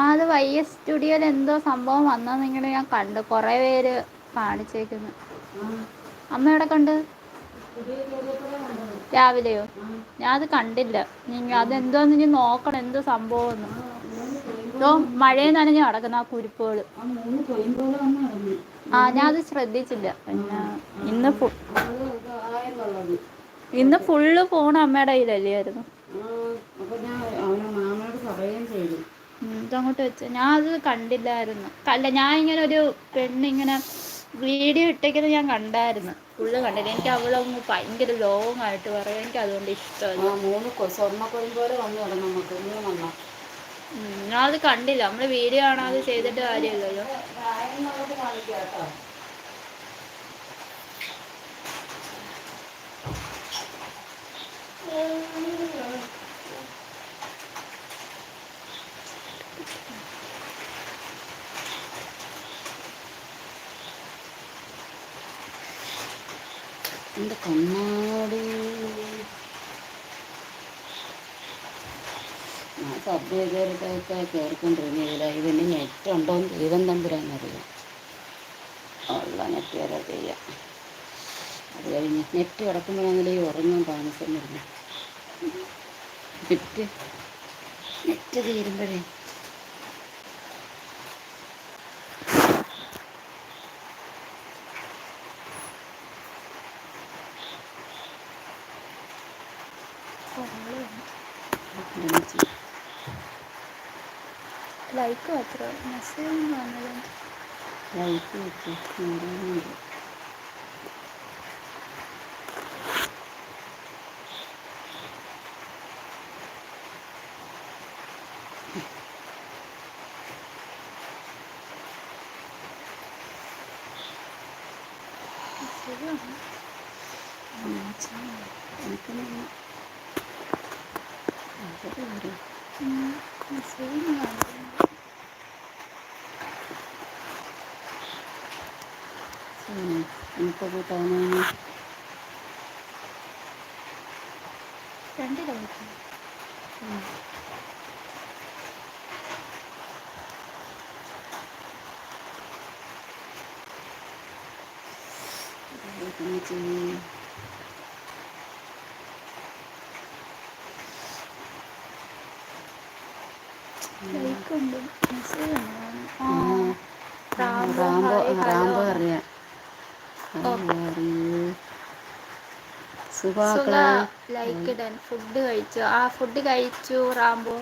അത് Y S സ്റ്റുഡിയോയിൽ എന്തോ സംഭവം ഇങ്ങനെ ഞാൻ കണ്ടു. കുറേ പേര് കാണിച്ചേക്കുന്നു. അമ്മ എവിടെ കണ്ട്? രാവിലെയോ? ഞാൻ അത് കണ്ടില്ല. അതെന്തോന്ന് ഇനി നോക്കണം എന്തോ സംഭവംന്ന് ഇതോ മഴയും നനഞ്ഞ് കിടക്കുന്ന ആ കുരിപ്പുകൾ ആ ഞാൻ അത് ശ്രദ്ധിച്ചില്ല. പിന്നെ ഇന്ന് ഇന്ന് ഫുള്ള് ഫോൺ അമ്മയുടെ കയ്യിലല്ലായിരുന്നു അപ്പൊ ഞാൻ അവനെ മാമനോട് പറയുകയും ചെയ്തു ഉം, വെച്ച. വെച്ച് ഞാൻ അത് കണ്ടില്ലായിരുന്നു. അല്ല ഞാൻ ഇങ്ങനെ ഒരു പെണ്ണിങ്ങനെ വീഡിയോ ഇട്ടേക്കുന്നത് ഞാൻ കണ്ടായിരുന്നു. ഫുള്ള് കണ്ടില്ല. എനിക്ക് അവളങ്ങ് ഭയങ്കര ലോങ് ആയിട്ട് പറയാം. എനിക്ക് അതുകൊണ്ട് ഇഷ്ടമല്ല. ആ മൂന്ന് പോലെ വന്നു കിടന്നു നമുക്ക്. മൂന്നെണ്ണം ഉം, ഞാൻ അത് കണ്ടില്ല. നമ്മൾ വീഡിയോ കാണാതെ ചെയ്തിട്ട് കാര്യമില്ലല്ലോ. കാണിക്കാം എന്റെ കണ്ണാടി. ഞാൻ സബ് ചെയ്തൊക്കെ കയറിക്കൊണ്ടിരുന്നില്ല ഇതിന് നെറ്റ് ഉണ്ടോ ദൈവം തമ്പുരാന്നറിയാം ഉള്ള നെറ്റ് വരെ ചെയ്യാം. അത് കഴിഞ്ഞ് നെറ്റ് കിടക്കുമ്പോഴാണെങ്കിലും ഈ ഉറങ്ങാൻ താമസം വരുന്നു നെറ്റ് നെറ്റ് തീരുമ്പോഴേ. ലൈക്ക് മാത്രം മെസ്സേജ് ലൈക്ക് വെച്ച് നോക്കാനുണ്ട് മെസ്സേജ് വന്നു എനിക്കൊന്നും അതൊക്കെ വരും മെസ്സേജ് വന്നു ശരി ഇനിയിപ്പോൾ കൂട്ടാനാണ് രണ്ട് ലൈക്ക് ആ ആ, റാംബോ റാംബോ അറിയാം ലൈക്ക് ഇടാൻ. ഫുഡ് കഴിച്ചു? ആ ഫുഡ് കഴിച്ചു റാംബോ.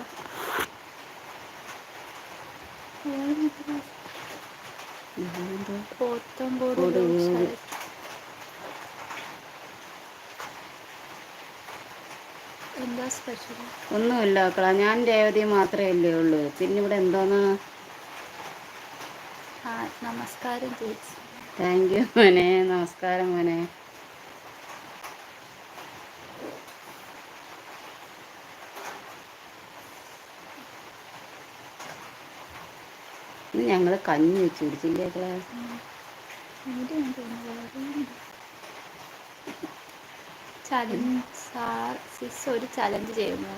ഇതെന്താ? പോത്തങ്കോട് കോട് road കോട്. side. എന്താ സ്പെഷ്യൽ ഒന്നുമില്ല അക്കള ഞാൻ രേവതി മാത്രമേ അല്ലേ ഉള്ളൂ. പിന്നെ ഇവിടെ എന്താന്ന് നമസ്കാരം ചേച്ചി. താങ്ക് യു മോനെ. നമസ്കാരം മോനെ. ഞങ്ങൾ കഞ്ഞി വെച്ച് കുടിച്ചില്ലേ മക്കളെ? ചലഞ്ച് സാർ സിസ് ഒരു ചലഞ്ച് ചെയ്യുന്നു.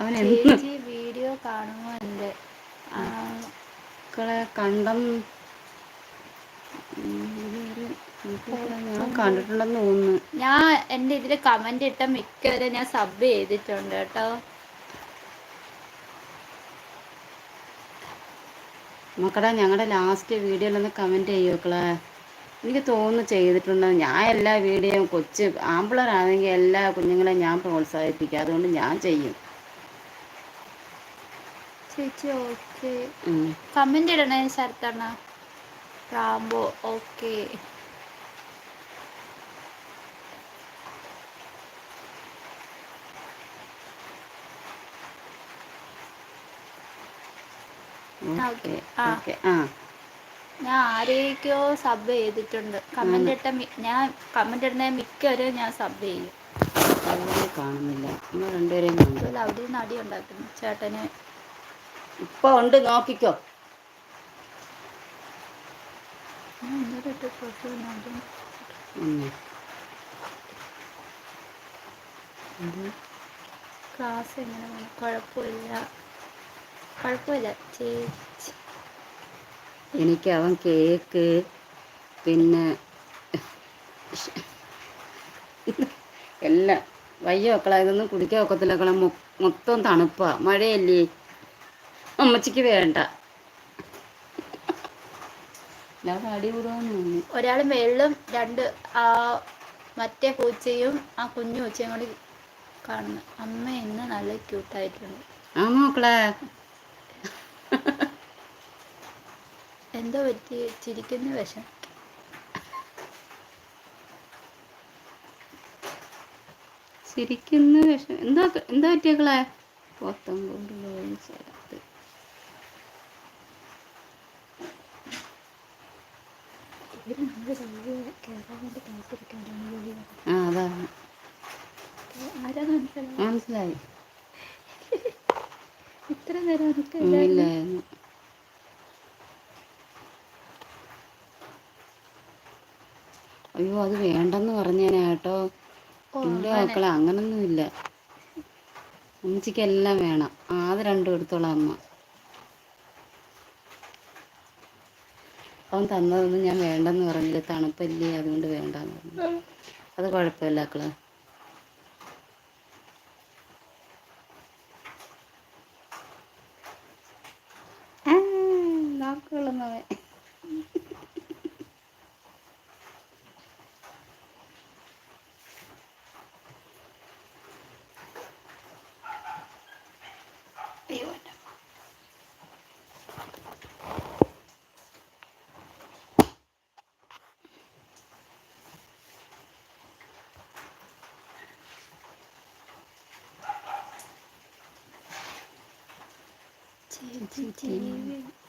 അവൻ ചേച്ചി വീഡിയോ കാണുമോ എന്റെ മക്കളെ കണ്ടം. ഞാൻ കണ്ടിട്ടുണ്ടെന്ന് തോന്നുന്നു. ഞാൻ എന്റെ ഇതിൽ കമന്റ് ഇട്ട മിക്കവരെ ഞാൻ സബ് ചെയ്തിട്ടുണ്ട് കേട്ടോ. മക്കളെ ഞങ്ങളുടെ ലാസ്റ്റ് വീഡിയോയിലൊന്ന് കമന്റ് ചെയ്യൂ മക്കളെ. എനിക്ക് തോന്നുന്നു ചെയ്തിട്ടുണ്ടെന്ന് ഞാൻ എല്ലാ വീഡിയോയും കൊച്ച് ആമ്പിളറാണെങ്കിൽ എല്ലാ കുഞ്ഞുങ്ങളെയും ഞാൻ പ്രോത്സാഹിപ്പിക്കും. അതുകൊണ്ട് ഞാൻ ചെയ്യും. ചേച്ചി ഓക്കെ. കമന്റ് ഇടണേ ശരത്തണ്ണ. Rambo okay. ഓക്കെ. ഓക്കെ ആ. ഞാൻ ആരെയൊക്കെയോ സബ് ചെയ്തിട്ടുണ്ട്. കമന്റ് ഇട്ട മി- ഞാൻ കമന്റ് ഇടുന്ന മിക്കവരും ഞാൻ സബ് ചെയ്യും. അവരെ കാണുന്നില്ല. നമ്മൾ രണ്ടുപേരെയും കണ്ടു. അതുപോലെ അവിടെ നിന്ന് അടി ഉണ്ടാക്കുന്നു. ചേട്ടന് ഇപ്പൊ ഉണ്ട് നോക്കിക്കോ. ഞാൻ ഇന്നലെ ഇട്ട ഞാൻ ഒന്നും ഉം. എന്ത്? ക്ലാസ് എങ്ങനെ പോണു? കുഴപ്പമില്ല. കുഴപ്പമില്ല. ചേച്ചി. എനിക്ക് അവൻ കേക്ക് പിന്നെ എല്ലാം. വയ്യ മക്കളെ ഇതൊന്നും കുടിക്കാൻ ഒക്കത്തില്ല മക്കളെ. മൊത്തം തണുപ്പാ. മഴയല്ലേ? അമ്മച്ചിക്ക് വേണ്ട. ഒരാൾ മേളിലും രണ്ട് ആ മറ്റേ പൂച്ചയും ആ കുഞ്ഞു പൂച്ചയും കൂടി കാണുന്നു. അമ്മ ഇന്ന് നല്ല ക്യൂട്ടായിട്ടുണ്ട് ആ മക്കളെ? എന്തോ പറ്റി ചിരിക്കുന്ന വശം. ചിരിക്കുന്ന വിഷം എന്താ എന്താ പറ്റിയക്കളെ പോത്തം കൊണ്ട് ചേർത്ത് ആ അതാണ്. മനസ്സിലായി മനസ്സിലായി. ഇത്ര നേരം എനിക്ക് ഇല്ലായിരുന്നു അയ്യോ അത് വേണ്ടെന്ന് പറഞ്ഞേനെ കേട്ടോ. എന്റെ. മക്കളെ അങ്ങനൊന്നുമില്ല അമ്മച്ചിക്ക് എല്ലാം വേണം. ആത് അത് രണ്ടും എടുത്തോളാം അമ്മ. അവൻ തന്നതൊന്നും ഞാൻ വേണ്ടെന്ന് പറഞ്ഞില്ല. തണുപ്പല്ലേ അതുകൊണ്ട് വേണ്ടെന്ന് പറഞ്ഞു. അത് കുഴപ്പമില്ല മക്കളെ. ആ,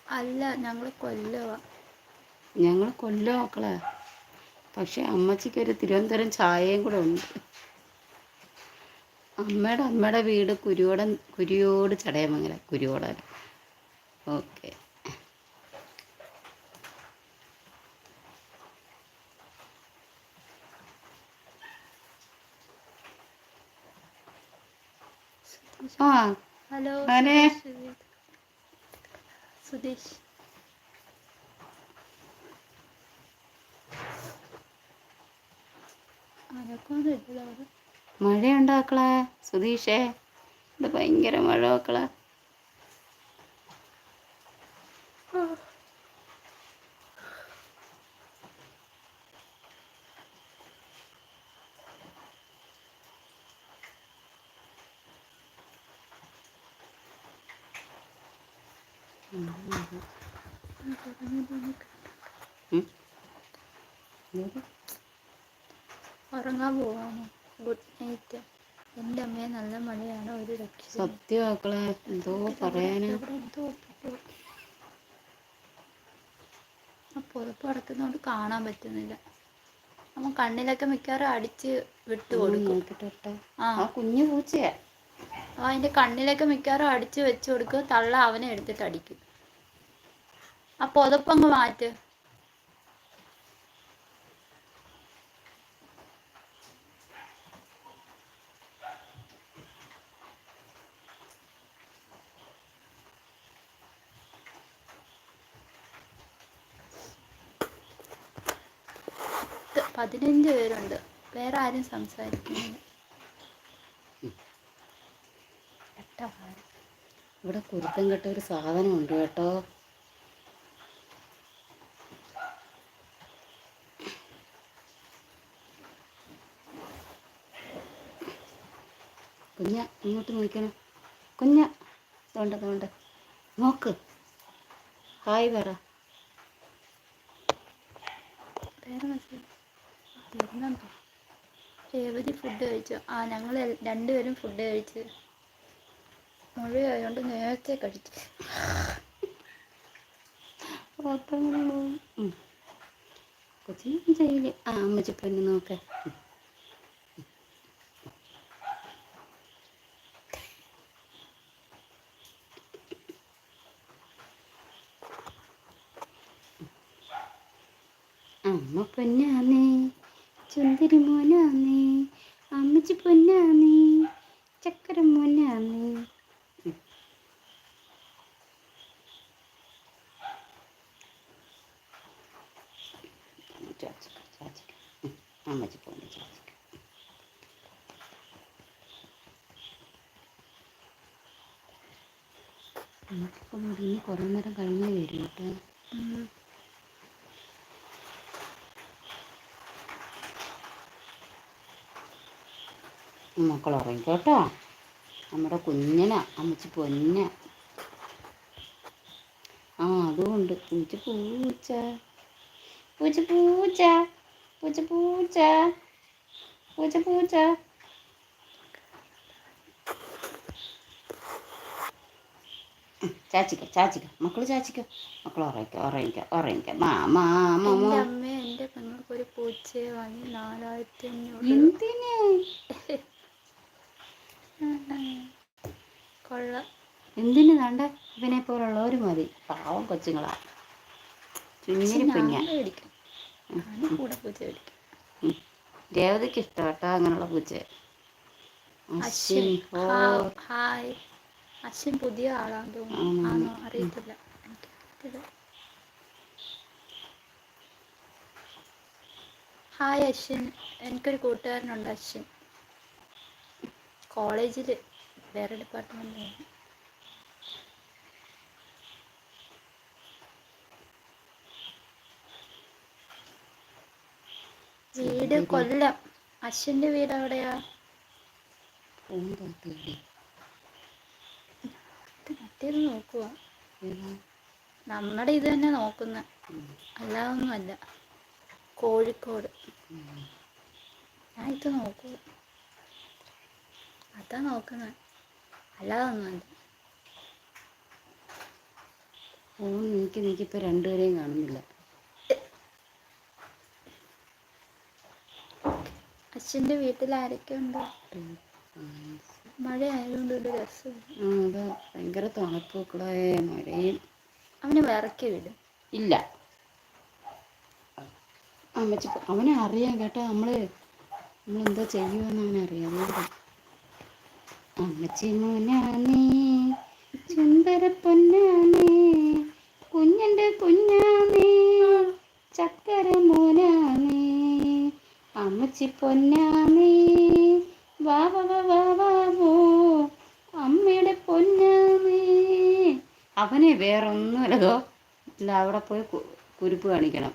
അല്ല ഞങ്ങൾ കൊല്ലുക ഞങ്ങൾ കൊല്ലം മക്കളെ. പക്ഷെ അമ്മച്ചിക്ക് ഒരു തിരുവനന്തപുരം ചായയും കൂടെ ഉണ്ട്. അമ്മയുടെ അമ്മയുടെ വീട് കുരുവോടൻ കുരിയോട് ചടയമംഗലം കുരുവോടൻ. ഓക്കെ. ആ. ഹലോ ആനെ. സുധീഷ്. അവിടെ മഴയുണ്ടാക്കളെ സുധീഷേ. ഇത് ഭയങ്കര മഴ മക്കളെ ഉറങ്ങാൻ ഗുഡ് നൈറ്റ് എന്റെ അമ്മയെ നല്ല മഴയാണ്. ഒരു രക്ഷ സത്യം മക്കളെ എന്തോ പറയാനാ പുതപ്പ് കിടക്കുന്നതുകൊണ്ട് കാണാൻ പറ്റുന്നില്ല. നമ്മ കണ്ണിലൊക്കെ മിക്കവാറും അടിച്ച് വിട്ടു കൊടുക്കും. ആ കുഞ്ഞു പൂച്ചയാ. ആ അതിന്റെ കണ്ണിലൊക്കെ മിക്കവാറും അടിച്ച് വെച്ച് കൊടുക്കും. തള്ള അവനെ എടുത്തിട്ട് അടിക്കും. ആ പുതപ്പങ്ങ് മാറ്റ്. ഇത് പതിനഞ്ച് പേരുണ്ട്. വേറെ ആരും സംസാരിക്കുന്നില്ല. ഇവിടെ കുരുത്തം കെട്ട ഒരു സാധനം ഉണ്ട് കേട്ടോ. കുഞ്ഞ ഇങ്ങോട്ട് നോക്കണം കുഞ്ഞ തോണ്ട തോണ്ട. നോക്ക്. ഹായ് പറ. രേവതി ഫുഡ് കഴിച്ചു. ആ ഞങ്ങൾ രണ്ടുപേരും ഫുഡ് കഴിച്ച് മഴയായതുകൊണ്ട് നേരത്തെ കഴിച്ചു. കൊച്ചിനും ചെയ്യില്ല. ആ അമ്മച്ചിപ്പൊന്ന് നോക്ക്. അമ്മ പൊന്നാന്നേ ചുന്തിരി മോനാന്നേ അമ്മച്ചി പൊന്നാന്നേ ചക്കര മോനാന്നേ അമ്മച്ചി പൊന്നു ചാച്ചിക്ക കുറേ നേരം കഴിഞ്ഞു മക്കൾ ഉറങ്ങി കേട്ടോ. നമ്മുടെ കുഞ്ഞന അമ്മച്ചി പൊന്ന. ആ അതുകൊണ്ട് പൂച്ച പൂച്ച. പൂച്ച പൂച്ച. പൂച്ച പൂച്ച. പൂച്ച പൂച്ച. ചാച്ചിക്ക ചാച്ചിക്ക. മക്കൾ ചാച്ചിക്ക. മക്കൾ ഉറങ്ങിക്ക ഉറങ്ങിക്ക ഉറങ്ങിക്ക മാമാ എന്തിനെ പെങ്ങൾക്ക് ഒരു പൂച്ചയെ വാങ്ങി നാലായിരത്തി അഞ്ഞൂറ് എന്തിന്? കൊള്ളാം. എന്തിന് വേണ്ട? ഇവനെ പോലുള്ളവർ മതി. പാവം കൊച്ചുങ്ങളാ. ചുഞ്ഞിരി കുഞ്ഞ. രേവതിക്ക് ഇഷ്ടപ്പെട്ടോ അങ്ങനെയുള്ള പൂച്ച അശ്വിൻ ഹായ്. അശ്വിൻ പുതിയ ആളാന്ന് തോന്നുന്നു. അറിയത്തില്ല. ഹായ് അശ്വിൻ. എനിക്കൊരു കൂട്ടുകാരനുണ്ട് അശ്വിൻ. കോളേജിൽ വേറെ ഡിപ്പാർട്ട്മെന്റിലാണ് വീട് കൊല്ലം. അശ്വിന്റെ വീട് എവിടെയാ? മറ്റേത് നോക്കുക? നമ്മുടെ ഇത് തന്നെ നോക്കുന്ന. അല്ലാതൊന്നുമല്ല. കോഴിക്കോട്. ഞാൻ ഇത് നോക്കുക അതാ നോക്കുന്നത് അല്ലാതൊന്നുമല്ല ഓ നീക്കി നീക്കിപ്പോ രണ്ടുപേരെയും കാണുന്നില്ല. അച്ഛന്റെ വീട്ടിൽ ആരൊക്കെ ഉണ്ട്? മഴ ആയതുകൊണ്ട് ഒരു രസം അത് ഭയങ്കര തണുപ്പൊക്കെ മഴയും. അവന് വിറക്കി വിടും. ഇല്ല. അമ്മച്ചി അവനെ അറിയാം കേട്ടോ. നമ്മൾ നമ്മളെന്താ ചെയ്യുമെന്ന് അവനറിയാം. അതുകൊണ്ട് അമ്മച്ചി മോനാണേ ചുന്തര പൊന്നാണേ കുഞ്ഞന്റെ കുഞ്ഞാണേ ചക്കര മോനാണേ അമ്മച്ചി പൊന്നാണേ വാവ വാവോ അമ്മയുടെ പൊന്നാണേ. അവനെ വേറൊന്നുമല്ലോ അവിടെ പോയി കുരുപ്പ് കാണിക്കണം.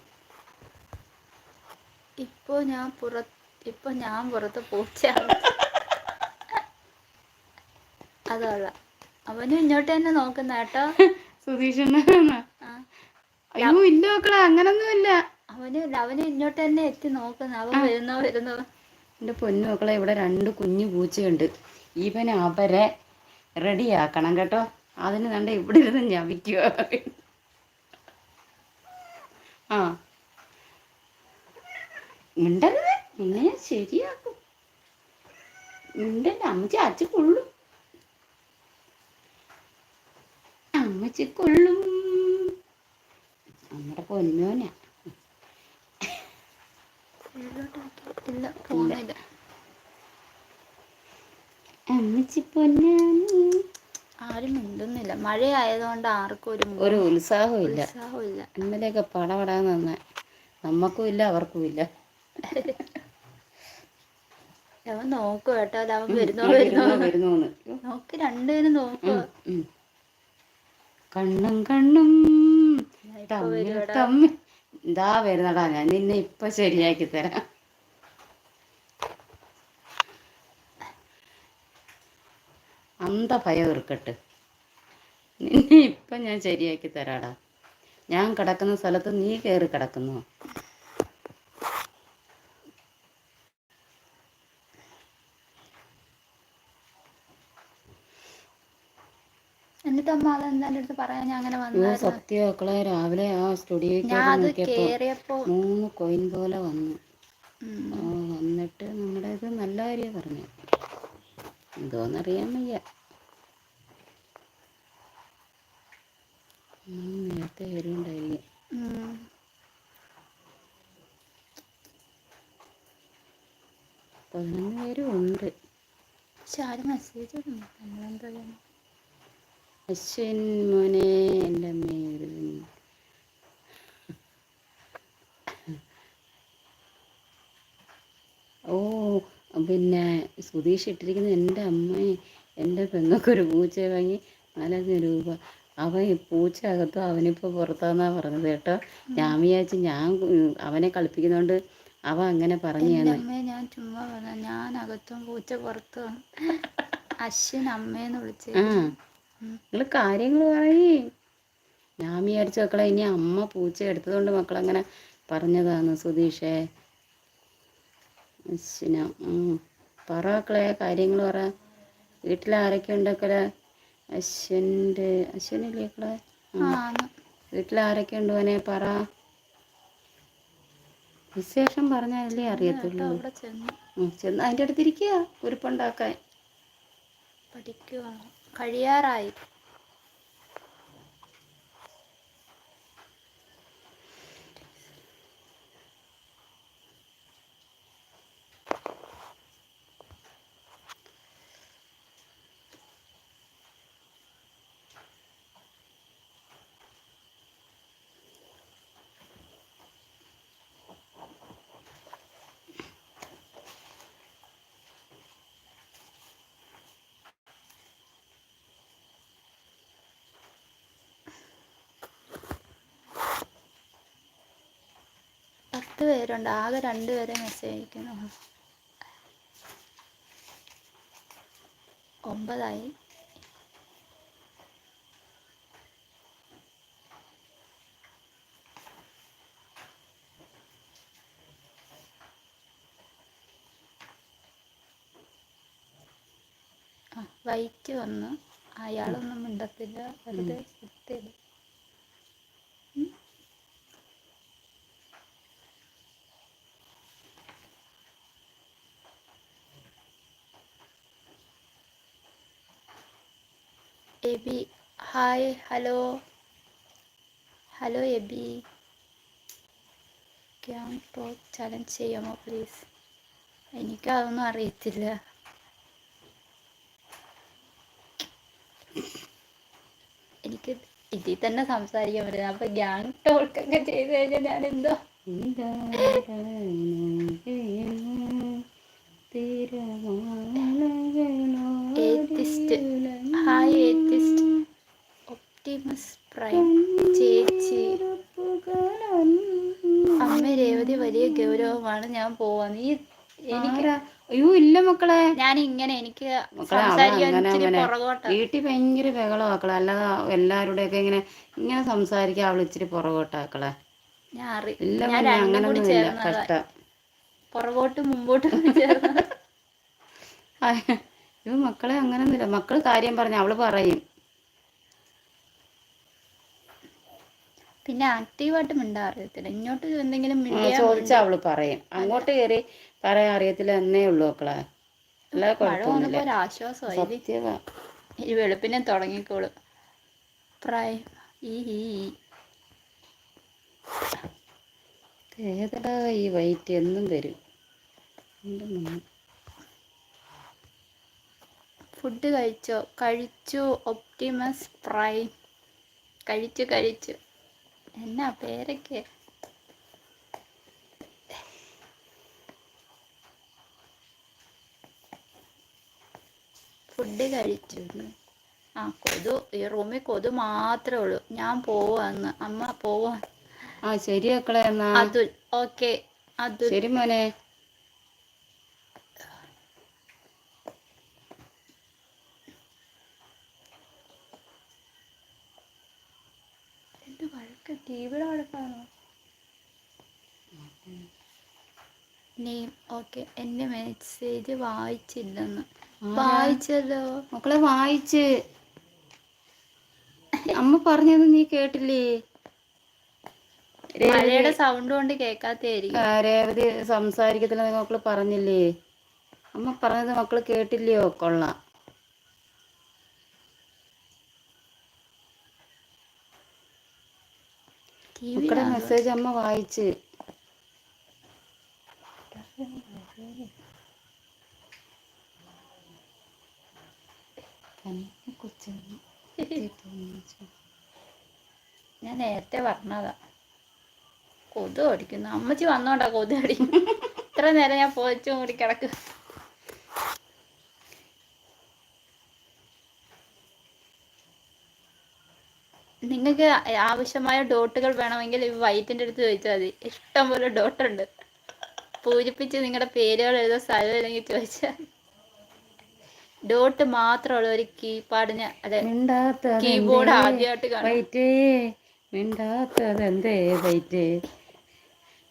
ഇപ്പോൾ ഞാൻ പുറ ഇപ്പോൾ ഞാൻ പുറത്ത് പോച്ചാണ് അതുള്ള അവനും ഇങ്ങോട്ട് തന്നെ നോക്കുന്ന കേട്ടോ. സുധീഷണ്ണ ആ. അയ്യോ ഇല്ല മക്കളെ അവനും ഇല്ല അവനും ഇങ്ങോട്ട് തന്നെ എത്തി നോക്കുന്ന. അവൻ വരുന്നോ വരുന്നോ? എന്റെ പൊന്നു മക്കളെ ഇവിടെ രണ്ട് കുഞ്ഞു പൂച്ചയുണ്ട്. ഇവനെ അവരെ റെഡിയാക്കണം കേട്ടോ. അതിന് കണ്ട ഇവിടെ ഇരുന്ന് ഞവിക്കുക ആ. മിണ്ടരുത്. നിന്നെ ഞാൻ ശരിയാക്കും? മിണ്ടല്ല അമ്മച്ചി അച്ഛ കൊള്ളും. അമ്മച്ചി കൊള്ളും നമ്മുടെ പൊന്നോനാ നോക്കി. അമ്മച്ചി പൊന്നാനി. ആരും മിണ്ടുന്നില്ല. മഴയായതുകൊണ്ട് ആർക്കും ഒരു ഒരു ഉത്സാഹവും ഇല്ല ഉത്സാഹമില്ല ഇന്നലെയൊക്കെ പടപടാന്ന് നന്ന. നമ്മക്കും ഇല്ല അവർക്കും ഇല്ല അവൻ നോക്കുക കേട്ടോ. അത് അവൻ വരുന്നോ വരുന്നോ വരുന്നോന്ന് നോക്ക് രണ്ടുപേരും നോക്കുക. കണ്ണും കണ്ണും തമ്മിൽ തമ്മിൽ. ഇതാ വരുന്നടാ ഞാൻ നിന്നെ ഇപ്പൊ ശരിയാക്കി തരാം. അന്ത ഭയം ഇറുക്കട്ട്. നിന്നെ ഇപ്പൊ ഞാൻ ശരിയാക്കി തരാടാ. ഞാൻ കിടക്കുന്ന സ്ഥലത്ത് നീ കയറി കിടക്കുന്നു. എന്നിട്ട് അമ്മ അതെന്താ എന്റെ അടുത്ത് പറയാൻ ഞാൻ അങ്ങനെ അയ്യോ വന്നായിരുന്നു. സത്യം മക്കളെ രാവിലെ ആ സ്റ്റുഡിയോ ഞാൻ അത് നോക്കിയപ്പോ കേറിയപ്പോ മൂന്ന് കോയിൻ പോലെ വന്നു. ഉം. ആ, വന്നിട്ട് നമ്മുടെ ഇത് നല്ല കാര്യം പറഞ്ഞു. എന്തോന്നറിയാൻ വയ്യ. ഉം, നേരത്തെ വരുന്നുണ്ടായിരിക്കും ഉം. പതിനൊന്ന് പേരും ഉണ്ട്. പക്ഷെ ആരും മെസ്സേജ് ഒന്നും നമ്മളെന്താ ചെയ്യണം? അശ്വിൻ മോനെ എന്റെ അമ്മേ പിന്നെ സുധീഷ് ഇട്ടിരിക്കുന്ന എന്റെ അമ്മയെ എന്റെ പെങ്ങൾക്കൊരു പൂച്ച വാങ്ങി നാലഞ്ച് രൂപ. അവൻ പൂച്ച അകത്തും അവനിപ്പോൾ പുറത്താന്നാ പറഞ്ഞത് കേട്ടോ. ഞാൻ വിചാരിച്ചു ഞാൻ അവനെ കളിപ്പിക്കുന്നതുകൊണ്ട് അവ അങ്ങനെ പറഞ്ഞു ഞാൻ ചുമ്മാ പറഞ്ഞ ഞാൻ അകത്തും പൂച്ച പുറത്തും അശ്വിൻ അമ്മേന്ന് വിളിച്ചേ നിങ്ങൾ കാര്യങ്ങൾ പറയേ. ഞാൻ വിചാരിച്ചു മക്കളെ ഇനി അമ്മ പൂച്ച എടുത്തതുകൊണ്ട് മക്കളങ്ങനെ പറഞ്ഞതാണ് സുധീഷേ. അശ്വിന ഉം. പറ മക്കളെ കാര്യങ്ങൾ പറ. വീട്ടിൽ ആരൊക്കെ ഉണ്ടക്കളെ അശ്വന്റെ അശ്വനില്ലേ മക്കളെ. വീട്ടിൽ ആരൊക്കെ ഉണ്ട് മോനെ? പറ. വിശേഷം പറഞ്ഞാലല്ലേ അറിയത്തുള്ളൂ. ചെന്ന്. അതിന്റെ അടുത്തിരിക്കുക കുരുപ്പുണ്ടാക്കാൻ പഠിക്കുവാണ്. കഴിയാറായി. പത്ത് പേരുണ്ട്. ആകെ രണ്ട് പേരെ മെസ്സേജ് അയക്കുന്നു ഒമ്പതായി. വൈറ്റ് വന്ന്. അയാളൊന്നും മിണ്ടത്തില്ല. വെറുതെ Aby. Hi hello. Hello Aby. Can talk challenge ചെയ്യാമോ പ്ലീസ്? എനിക്ക് അതൊന്നും അറിയത്തില്ല. എനിക്ക് ഇതിൽ തന്നെ സംസാരിക്കാൻ പറ്റില്ല. അപ്പൊ ഗ്യാങ് ടോക്കൊക്കെ ചെയ്ത് കഴിഞ്ഞാൽ ഞാൻ എന്തോ. ഹായ് ഒപ്റ്റിമസ് പ്രൈം ചേച്ചി അമ്മ രേവതി വലിയ ഗൗരവമാണ് ഞാൻ പോവാ നീ എനിക്ക് അയ്യോ ഇല്ല മക്കളെ. ഞാൻ ഇങ്ങനെ എനിക്ക് വീട്ടിൽ ഭയങ്കര ബഹളം അല്ലാതെ അല്ലാതെ എല്ലാവരുടെയൊക്കെ ഇങ്ങനെ ഇങ്ങനെ സംസാരിക്കാൻ അവൾ ഇച്ചിരി പുറകോട്ടാക്കളെ ഇല്ല അങ്ങനൊന്നുമില്ല കഷ്ടം. പുറകോട്ട് മുമ്പോട്ട് ഇത് മക്കളെ അങ്ങനൊന്നുമില്ല. മക്കൾ കാര്യം പറഞ്ഞ അവൾ പറയും. പിന്നെ ആക്റ്റീവായിട്ട് ആയിട്ട് അറിയത്തില്ല. ഇങ്ങോട്ട് എന്തെങ്കിലും ചോദിച്ചാ അവൾ പറയും. അങ്ങോട്ട് കയറി പറയാൻ അറിയത്തില്ല എന്നേ ഉള്ളൂ മക്കളെ. അല്ല മഴ വന്നപ്പോ ഒരു ആശ്വാസമായി. സത്യവാ. ഈ വെളുപ്പിനെ തുടങ്ങിക്കോളും. പ്രായം ഈ ഈ ഈ. ഏതടാ ഈ വൈറ്റ് എന്നും വരും മോനെ. ഫുഡ് കഴിച്ചോ? കഴിച്ചു ഒപ്റ്റിമസ് പ്രൈ കഴിച്ചു കഴിച്ചു. എന്നാ പേരൊക്കെ? ഫുഡ് കഴിച്ചിരുന്നു ആ കൊതു ഈ റൂമിൽ കൊതു മാത്രമേ ഉള്ളൂ. ഞാൻ പോവാന്ന്. അമ്മ പോവാ. ആ ശരി മക്കളെ എന്നാ. അതുൽ ഓക്കെ. അതുൽ. ശരി മോനെ. വഴക്കാണോ നെയിം ഓക്കെ. എന്റെ മെസ്സേജ് വായിച്ചില്ലെന്ന്. വായിച്ചല്ലോ. മക്കളെ വായിച്ച്. അമ്മ പറഞ്ഞത് നീ കേട്ടില്ലേ? മഴയുടെ സൗണ്ട് കൊണ്ട് കേൾക്കാത്തായിരിക്കും രേവതി സംസാരിക്കത്തില്ല മക്കൾ പറഞ്ഞില്ലേ? അമ്മ പറഞ്ഞത് മക്കൾ കേട്ടില്ലയോ? കൊള്ളാം. വി മെസ്സേജ് അമ്മ വായിച്ച്. ഞാൻ നേരത്തെ പറഞ്ഞതാ. കൊതു ഓടിക്കുന്നു അമ്മച്ചി വന്നോണ്ടാ കൊതു ഓടി ഇത്ര നേരം ഞാൻ പോച്ചു കൂടി കിടക്കും നിങ്ങൾക്ക് ആവശ്യമായ ഡോട്ടുകൾ വേണമെങ്കിൽ വൈറ്റിന്റെ അടുത്ത് ചോദിച്ചാൽ മതി. ഇഷ്ടം പോലെ ഡോട്ട് ഉണ്ട് പൂരിപ്പിച്ച് നിങ്ങളുടെ പേരുകൾ എഴുതാൻ സ്ഥലമില്ലെങ്കിൽ ചോദിച്ചാൽ ഡോട്ട് മാത്രമുള്ള ഒരു കീപാഡിന് അതെ കീബോർഡ്? ആദ്യമായിട്ട് കാണും. വൈറ്റേ. മിണ്ടാത്തത് എന്തേ വൈറ്റേ.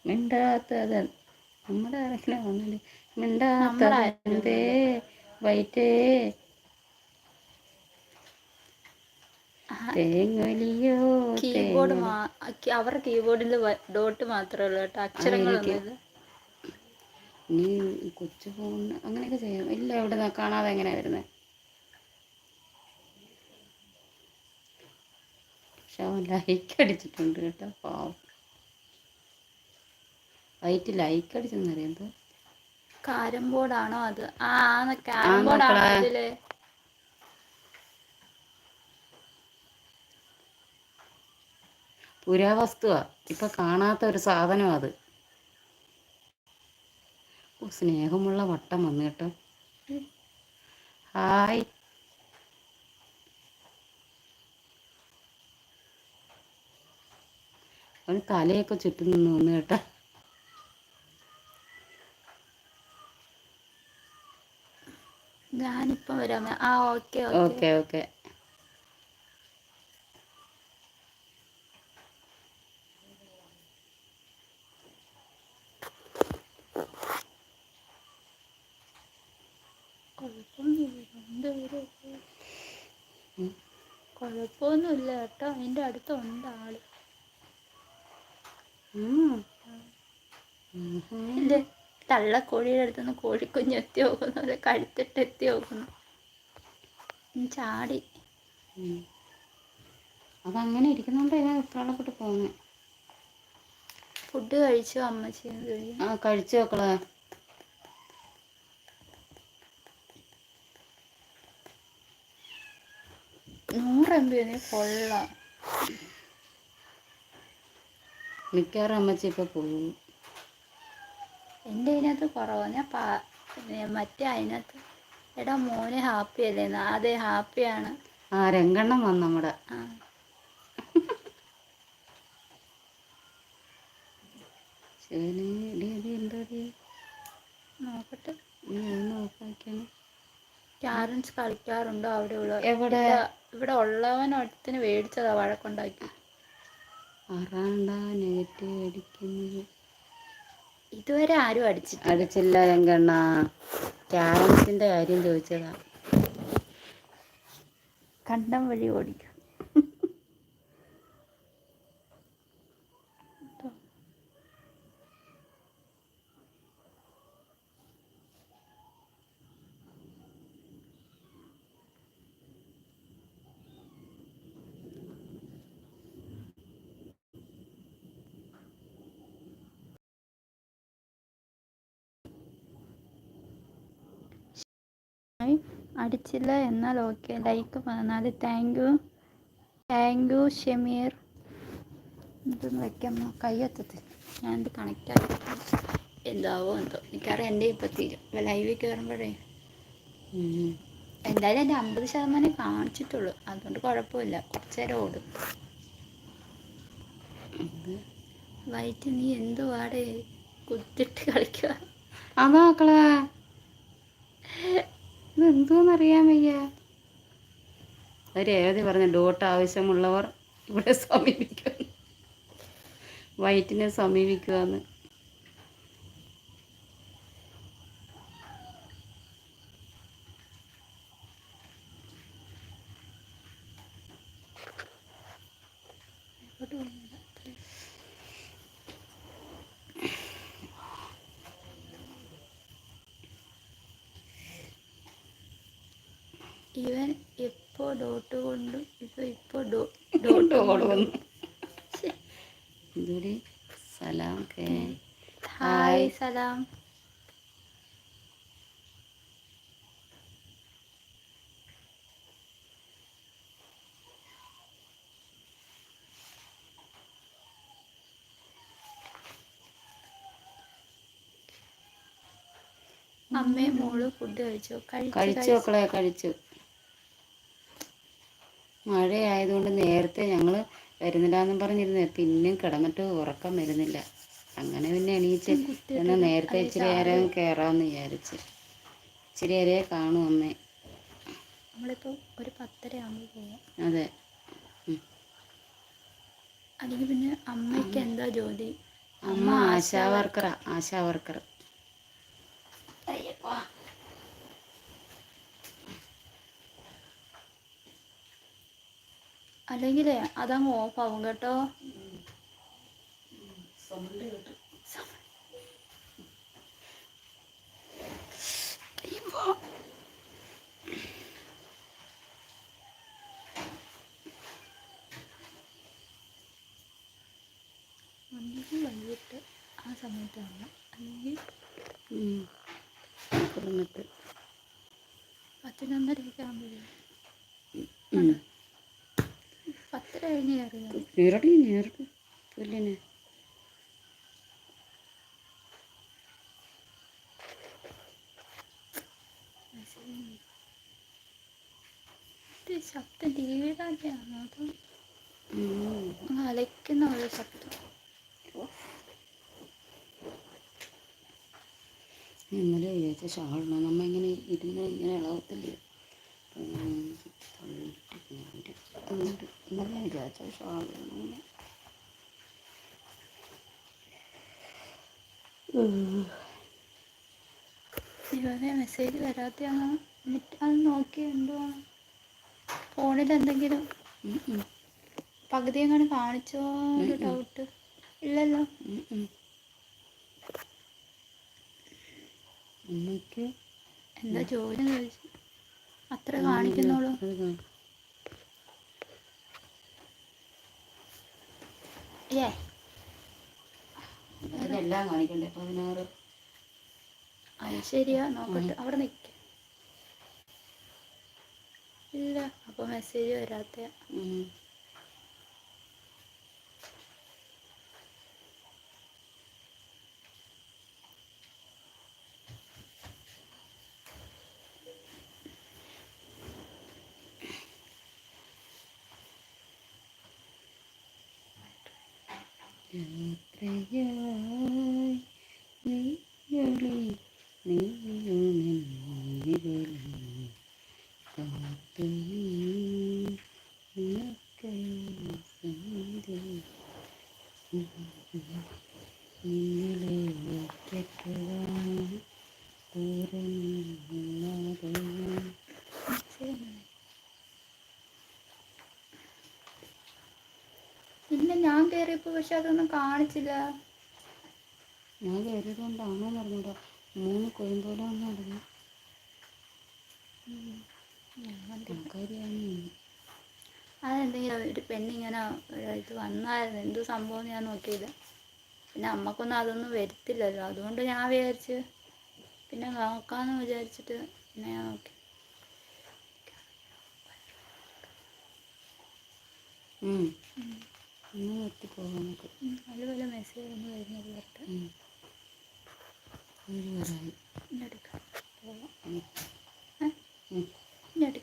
മിണ്ടാത്തത് നമ്മുടെ ആരെങ്കിലും വന്നില്ലേ മിണ്ടാത്തത് വൈറ്റേ. തേങ്ങലിയോ കീബോർഡ് അവരുടെ കീബോർഡിൽ ഡോട്ട് മാത്രമേ ഉള്ളൂ കേട്ടോ. അക്ഷരങ്ങളൊന്നും. നീ കൊച്ചു ഫോണ് അങ്ങനെയൊക്കെ ചെയ്യാം. ഇല്ല ഇവിടെ കാണാതെ എങ്ങനെയാ വരുന്നത് പക്ഷെ അവൻ ലൈക്ക് അടിച്ചിട്ടുണ്ട് കേട്ടോ. പാവം. വൈറ്റ് ലൈക്ക് അടിച്ചെന്നറിയാം കാരം ബോർഡാണോ അത്? ആ കാരം ബോർഡാണോ മക്കളെ. ഇതിൽ പുരാവസ്തുവാ. ഇപ്പൊ കാണാത്ത ഒരു സാധനം അത്. സ്നേഹമുള്ള വട്ടം വന്നു കേട്ടോ. ഹായ്. അവന് തലയൊക്കെ ചുറ്റും നിന്ന് വന്നു കേട്ടോ. ഞാനിപ്പം വരാം. ആ ഓക്കെ. Okay okay. ഓക്കെ കേട്ടോ. അടുത്ത് അടുത്തുണ്ട് ആൾ. എന്റെ തള്ള കോഴിയുടെ അടുത്തുനിന്ന് കോഴിക്കുഞ്ഞ് എത്തി നോക്കുന്നു. അല്ലെ കഴുത്തിട്ട് എത്തി നോക്കുന്നു. ചാടി. അതങ്ങനെ ഇരിക്കുന്നുണ്ട് ഞാൻ വെപ്രാളപ്പെട്ട് പോകുന്നത് ഫുഡ് കഴിച്ചു അമ്മച്ചി? കഴിച്ചു മക്കളെ? ബി കൊള്ളാം. മിക്കവാറും അമ്മച്ചി ഇപ്പൊ പോകും എന്റെ അതിനകത്ത് കുറവാണ് ഞാൻ പാ മറ്റേ അതിനകത്ത്. എടാ മോനെ ഹാപ്പി അല്ലേ. അതെ ഹാപ്പിയാണ് ആ രംഗണ്ണം വന്നു നമ്മുടെ നോക്കട്ടെ. ഞാൻ ഒന്ന് ക്യാരൻസ് കളിക്കാറുണ്ടോ അവിടെ ഉള്ള എവിടെ? ഇവിടെ- ഇവിടെ ഉള്ളവൻ അടുത്തിന് മേടിച്ചതാ വഴക്കുണ്ടാക്കി. അറാണ്ടാ നെഗറ്റീവ് അടിക്കുന്നത്? ഇതുവരെ ആരും അടിച്ചു അടിച്ചില്ല എങ്കണ്ണ ക്യാരംസിന്റെ കാര്യം ചോദിച്ചതാ. കണ്ടം വഴി ഓടിക്കും. അടിച്ചില്ല. എന്നാൽ ഓക്കെ. ലൈക്ക് പതിനാല്. Thank you thank you Shameer ഇതൊന്ന് വെക്കാം ഞാൻ ഞാനിത് കണക്റ്റ് ആക്കി എന്താവോ എന്തോ. എനിക്കറിയാം എന്റെ ഇപ്പം തീരും ലൈവിൽ കയറുമ്പോഴേ എന്തായാലും എന്റെ അമ്പത് ശതമാനം കാണിച്ചിട്ടുള്ളൂ. അതുകൊണ്ട് കുഴപ്പമില്ല. കുറച്ച് നേരം ഓടും. വൈറ്റ് നീ എന്തുവാടേ കുത്തിട്ട് കളിക്കുക അതോ മക്കളെ? ഇതെന്തോന്നറിയാൻ വയ്യ. ഒരു ഏതി പറഞ്ഞ ഡോട്ട് ആവശ്യമുള്ളവർ ഇവിടെ സമീപിക്കുക വൈറ്റിനെ ഇവൻ എപ്പോ ഡോട്ട് കൊണ്ടും ഇപ്പൊ ഇപ്പോ ഡോട്ട് ഇതൊരു സലാം കേ. ഹായ് സലാം. അമ്മയും മോൾ ഫുഡ് കഴിച്ചോ കഴിച്ചു കഴിച്ചു. മക്കളെ കഴിച്ചു. മഴ ആയതുകൊണ്ട് നേരത്തെ ഞങ്ങൾ വരുന്നില്ലാന്നും പറഞ്ഞിരുന്നു. പിന്നെയും കിടന്നിട്ട് ഉറക്കം വരുന്നില്ല. അങ്ങനെ പിന്നെ എണീച്ച് എന്നാൽ നേരത്തെ ഇച്ചിരി നേരം കയറാമെന്ന് വിചാരിച്ച്. ഇച്ചിരി നേരെ കാണും അമ്മേ. നമ്മളിപ്പോൾ ഒരു പത്തര ആകുമ്പോൾ പോവാം. അതെ. അല്ലെങ്കിൽ പിന്നെ അമ്മയ്ക്ക് എന്താ ജോലി? അമ്മ ആശാ വർക്കറാ. ആശാ വർക്കർ അല്ലെങ്കിൽ അതങ്ങ് ഓഫാവും കേട്ടോ. ഒന്നുകിൽ വൈകിട്ട് ആ സമയത്ത് വരണം അല്ലെങ്കിൽ കിടന്നിട്ട് പതിനൊന്നരയൊക്കെ ആകുമ്പോഴേ. പത്തര കഴിഞ്ഞ് കയറിയാൽ നേരടി നേരടി പുല്ലിനെ. ശബ്ദം അതോ അലയ്ക്കുന്ന ഒരു ശബ്ദം? ഇന്നലെ വിചാരിച്ച ഷാളിടണം നമ്മ ഇങ്ങനെ ഇരുന്ന് ഇങ്ങനെ ഇളകത്തില്ലേ ഉം, തള്ളിയിട്ട് എന്നിട്ട് ഇന്നലെ വിചാരിച്ച ഷാളിടണം ഇങ്ങനെ. മെസ്സേജ് വരാത്തയാണോ എന്നിട്ട് അത് നോക്കി എന്തോ ഫോണിൽ എന്തെങ്കിലും പകുതി എങ്ങനെ കാണിച്ചോ ഡൗട്ട് ഇല്ലല്ലോ. എന്താ ജോലി ചോദിച്ചു. അത്ര കാണിക്കുന്നുള്ളൂ. കാണിക്കണ്ടേ? പതിനാറ്. അത് ശരിയാ. നോക്കട്ടെ. അവിടെ നിൽക്ക ഇല്ല. അപ്പോൾ മെസ്സേജ് വരാത്ത കയറിയപ്പോൾ പക്ഷെ അതൊന്നും കാണിച്ചില്ല. ഞാൻ കയറിയത് കൊണ്ടാണോ മൂന്ന് കൊയമ്പോല നടന്നു നമുക്കറിയാമോ അതെന്തെങ്കിലും ഒരു പെണ്ണിങ്ങനെ ഇത് വന്നായിരുന്നു. എന്ത് സംഭവം ഞാൻ നോക്കിയില്ല. പിന്നെ അമ്മക്കൊന്നും അതൊന്നും വരുത്തില്ലല്ലോ. അതുകൊണ്ട് ഞാൻ വിചാരിച്ച് പിന്നെ നോക്കാമെന്ന് വിചാരിച്ചിട്ട് പിന്നെ ഞാൻ നോക്കി. ഉം. ഇന്ന് എത്തിപ്പോകാം നമുക്ക് പോലെ മെസ്സേജ് ഒന്ന് കഴിഞ്ഞത് വരട്ടെ ഇങ്ങോട്ട് പോകാം ഇങ്ങോട്ട്